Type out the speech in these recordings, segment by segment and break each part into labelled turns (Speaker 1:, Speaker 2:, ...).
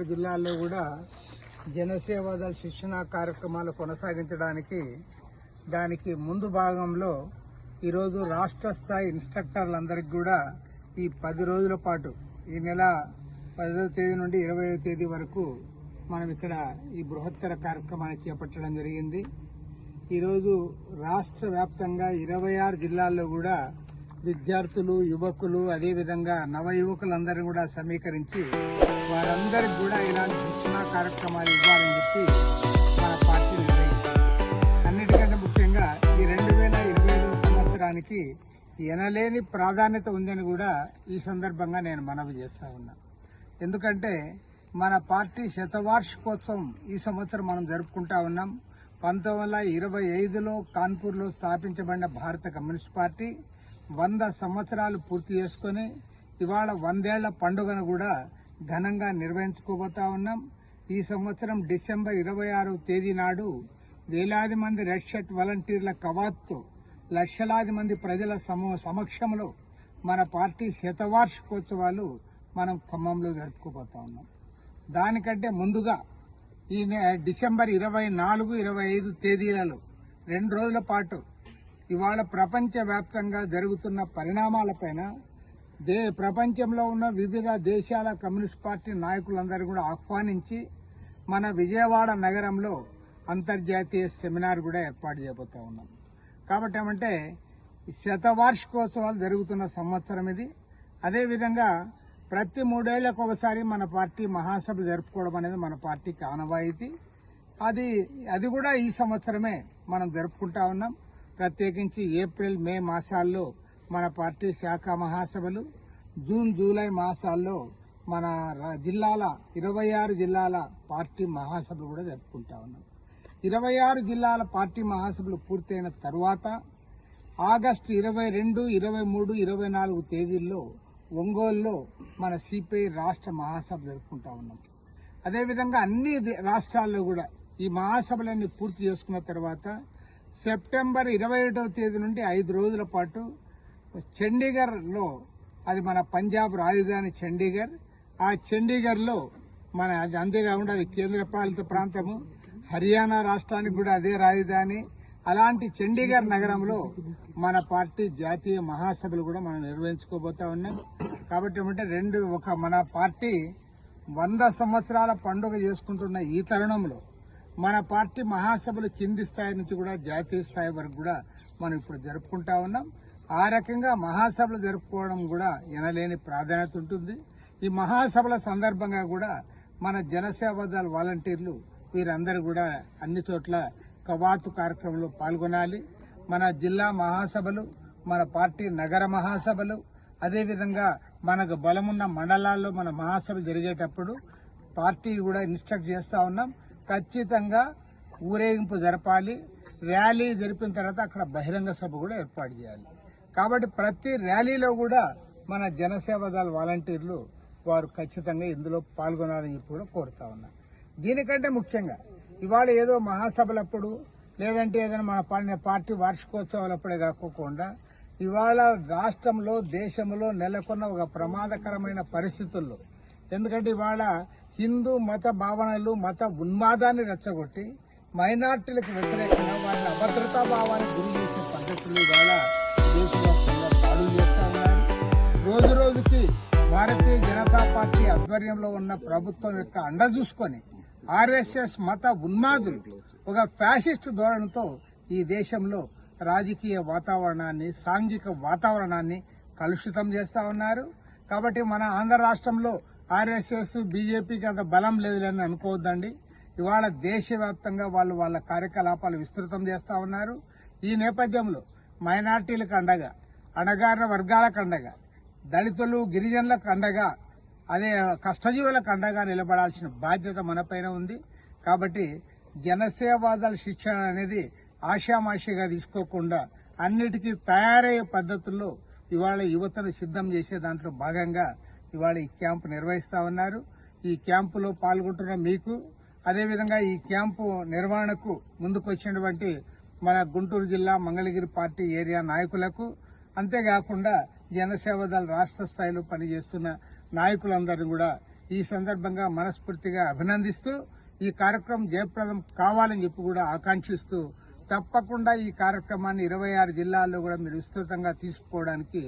Speaker 1: ఆరు జిల్లాల్లో కూడా జనసేవదళ శిక్షణ కార్యక్రమాలు కొనసాగించడానికి దానికి ముందు భాగంలో ఈరోజు రాష్ట్ర స్థాయి ఇన్స్ట్రక్టర్లందరికీ కూడా ఈ పది రోజుల పాటు ఈ నెల పదవ తేదీ నుండి ఇరవై తేదీ వరకు మనం ఇక్కడ ఈ బృహత్తర కార్యక్రమాన్ని చేపట్టడం జరిగింది. ఈరోజు రాష్ట్ర వ్యాప్తంగా ఇరవై ఆరు జిల్లాల్లో కూడా విద్యార్థులు యువకులు అదేవిధంగా నవ యువకులందరినీ కూడా సమీకరించి వారందరికి కూడా ఇలాంటి శిక్షణ కార్యక్రమాలు ఇవ్వాలని చెప్పి మన పార్టీ నిర్ణయించింది. అన్నిటికంటే ముఖ్యంగా ఈ రెండు వేల ఇరవై ఐదు సంవత్సరానికి ఎనలేని ప్రాధాన్యత ఉందని కూడా ఈ సందర్భంగా నేను మనవి చేస్తూ ఉన్నా. ఎందుకంటే మన పార్టీ శతవార్షికోత్సవం ఈ సంవత్సరం మనం జరుపుకుంటా ఉన్నాం. పంతొమ్మిది వందల ఇరవై ఐదులో కాన్పూర్లో స్థాపించబడిన భారత కమ్యూనిస్ట్ పార్టీ వంద సంవత్సరాలు పూర్తి చేసుకొని ఇవాళ వందేళ్ళ పండుగను కూడా ఘనంగా నిర్వహించుకోబోతా ఉన్నాం. ఈ సంవత్సరం డిసెంబర్ ఇరవై ఆరవ తేదీ నాడు వేలాది మంది రెడ్ షర్ట్ వాలంటీర్ల కవాత్తో లక్షలాది మంది ప్రజల సమ సమక్షంలో మన పార్టీ శతవార్షికోత్సవాలు మనం ఖమ్మంలో జరుపుకోబోతా ఉన్నాం. దానికంటే ముందుగా ఈ నె- డిసెంబర్ ఇరవై నాలుగు ఇరవై ఐదు తేదీలలో రెండు రోజుల పాటు ఇవాళ ప్రపంచవ్యాప్తంగా జరుగుతున్న పరిణామాలపైన దే ప్రపంచంలో ఉన్న వివిధ దేశాల కమ్యూనిస్ట్ పార్టీ నాయకులందరూ కూడా ఆహ్వానించి మన విజయవాడ నగరంలో అంతర్జాతీయ సెమినార్ కూడా ఏర్పాటు చేయబోతా ఉన్నాం. కాబట్టి ఏమంటే శతవార్షికోత్సవాలు జరుగుతున్న సంవత్సరం ఇది. అదేవిధంగా ప్రతి మూడేళ్ళకు ఒకసారి మన పార్టీ మహాసభ జరుపుకోవడం అనేది మన పార్టీకి ఆనవాయితీ. అది అది కూడా ఈ సంవత్సరమే మనం జరుపుకుంటా ఉన్నాం. ప్రత్యేకించి ఏప్రిల్ మే మాసాల్లో మన పార్టీ శాఖ మహాసభలు జూన్ జూలై మాసాల్లో మన రా- జిల్లాల ఇరవై ఆరు జిల్లాల పార్టీ మహాసభలు కూడా జరుపుకుంటా ఉన్నాం. ఇరవై ఆరు జిల్లాల పార్టీ మహాసభలు పూర్తయిన తర్వాత ఆగస్టు ఇరవై రెండు ఇరవై మూడు ఇరవై నాలుగు తేదీల్లో ఒంగోలులో మన సిపిఐ రాష్ట్ర మహాసభ జరుపుకుంటా ఉన్నాం. అదేవిధంగా అన్ని రాష్ట్రాల్లో కూడా ఈ మహాసభలన్నీ పూర్తి చేసుకున్న తర్వాత సెప్టెంబర్ ఇరవై తేదీ నుండి ఐదు రోజుల పాటు చండీగఢ్లో అది మన పంజాబ్ రాజధాని చండీగఢ్ ఆ చండీగఢ్లో మన అది అంతేకాకుండా అది కేంద్రపాలిత ప్రాంతము. హర్యానా రాష్ట్రానికి కూడా అదే రాజధాని. అలాంటి చండీగఢ్ నగరంలో మన పార్టీ జాతీయ మహాసభలు కూడా మనం నిర్వహించుకోబోతా ఉన్నాం. కాబట్టి ఏమంటే రెండు ఒక మన పార్టీ వంద సంవత్సరాల పండుగ చేసుకుంటున్న ఈ తరుణంలో మన పార్టీ మహాసభలు కింది స్థాయి నుంచి కూడా జాతీయ స్థాయి వరకు కూడా మనం ఇప్పుడు జరుపుకుంటా ఉన్నాం. ఆ రకంగా మహాసభలు జరుపుకోవడం కూడా ఎనలేని ప్రాధాన్యత ఉంటుంది. ఈ మహాసభల సందర్భంగా కూడా మన జనసేవాదాల వాలంటీర్లు వీరందరూ కూడా అన్ని చోట్ల కవాతు కార్యక్రమంలో పాల్గొనాలి. మన జిల్లా మహాసభలు మన పార్టీ నగర మహాసభలు అదేవిధంగా మనకు బలమున్న మండలాల్లో మన మహాసభలు జరిగేటప్పుడు పార్టీ కూడా ఇన్స్ట్రక్ట్ చేస్తూ ఉన్నాం. ఖచ్చితంగా ఊరేగింపు జరపాలి. ర్యాలీ జరిపిన తర్వాత అక్కడ బహిరంగ సభ కూడా ఏర్పాటు చేయాలి. కాబట్టి ప్రతి ర్యాలీలో కూడా మన జనసేవ దళ వాలంటీర్లు వారు ఖచ్చితంగా ఇందులో పాల్గొనాలని చెప్పి కూడా కోరుతా ఉన్నా. దీనికంటే ముఖ్యంగా ఇవాళ ఏదో మహాసభలప్పుడు లేదంటే ఏదైనా మన పార్టీ పార్టీ వార్షికోత్సవాలప్పుడే కాకోకుండా ఇవాళ రాష్ట్రంలో దేశంలో నెలకొన్న ఒక ప్రమాదకరమైన పరిస్థితుల్లో ఎందుకంటే ఇవాళ హిందూ మత భావనలు మత ఉన్మాదాన్ని రెచ్చగొట్టి మైనార్టీలకు వ్యతిరేకంగా వారిని అభద్రతా భావానికి గురి పార్టీ ఆధ్వర్యంలో ఉన్న ప్రభుత్వం యొక్క అండ చూసుకొని ఆర్ఎస్ఎస్ మత ఉన్మాదులు ఒక ఫ్యాసిస్ట్ ధోరణితో ఈ దేశంలో రాజకీయ వాతావరణాన్ని సాంఘిక వాతావరణాన్ని కలుషితం చేస్తూ ఉన్నారు. కాబట్టి మన ఆంధ్ర రాష్ట్రంలో ఆర్ఎస్ఎస్ బీజేపీకి అంత బలం లేదులని అనుకోవద్దండి. ఇవాళ దేశవ్యాప్తంగా వాళ్ళు వాళ్ళ కార్యకలాపాలు విస్తృతం చేస్తూ ఉన్నారు. ఈ నేపథ్యంలో మైనార్టీలకు అండగా అణగారిన వర్గాలకు అండగా దళితులు గిరిజనులకు అండగా అదే కష్టజీవులకు అండగా నిలబడాల్సిన బాధ్యత మనపైన ఉంది. కాబట్టి జనసేవాదాల శిక్షణ అనేది ఆషామాషిగా తీసుకోకుండా అన్నిటికీ తయారయ్యే పద్ధతుల్లో ఇవాళ యువతను సిద్ధం చేసే దాంట్లో భాగంగా ఇవాళ ఈ క్యాంపు నిర్వహిస్తా ఉన్నారు. ఈ క్యాంపులో పాల్గొంటున్న మీకు అదేవిధంగా ఈ క్యాంపు నిర్వహణకు ముందుకొచ్చినటువంటి మన గుంటూరు జిల్లా మంగళగిరి పార్టీ ఏరియా నాయకులకు అంతేకాకుండా జనసేవదళ రాష్ట్ర స్థాయిలో పనిచేస్తున్న నాయకులందరినీ కూడా ఈ సందర్భంగా మనస్ఫూర్తిగా అభినందిస్తూ ఈ కార్యక్రమం జయప్రదం కావాలని చెప్పి కూడా ఆకాంక్షిస్తూ తప్పకుండా ఈ కార్యక్రమాన్ని ఇరవై ఆరు జిల్లాల్లో కూడా మీరు విస్తృతంగా తీసుకోవడానికి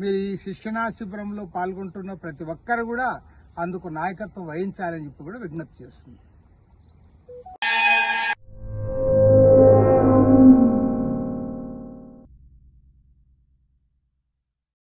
Speaker 1: మీరు ఈ శిక్షణా శిబిరంలో పాల్గొంటున్న ప్రతి ఒక్కరు కూడా అందుకు నాయకత్వం వహించాలని చెప్పి కూడా విజ్ఞప్తి చేస్తుంది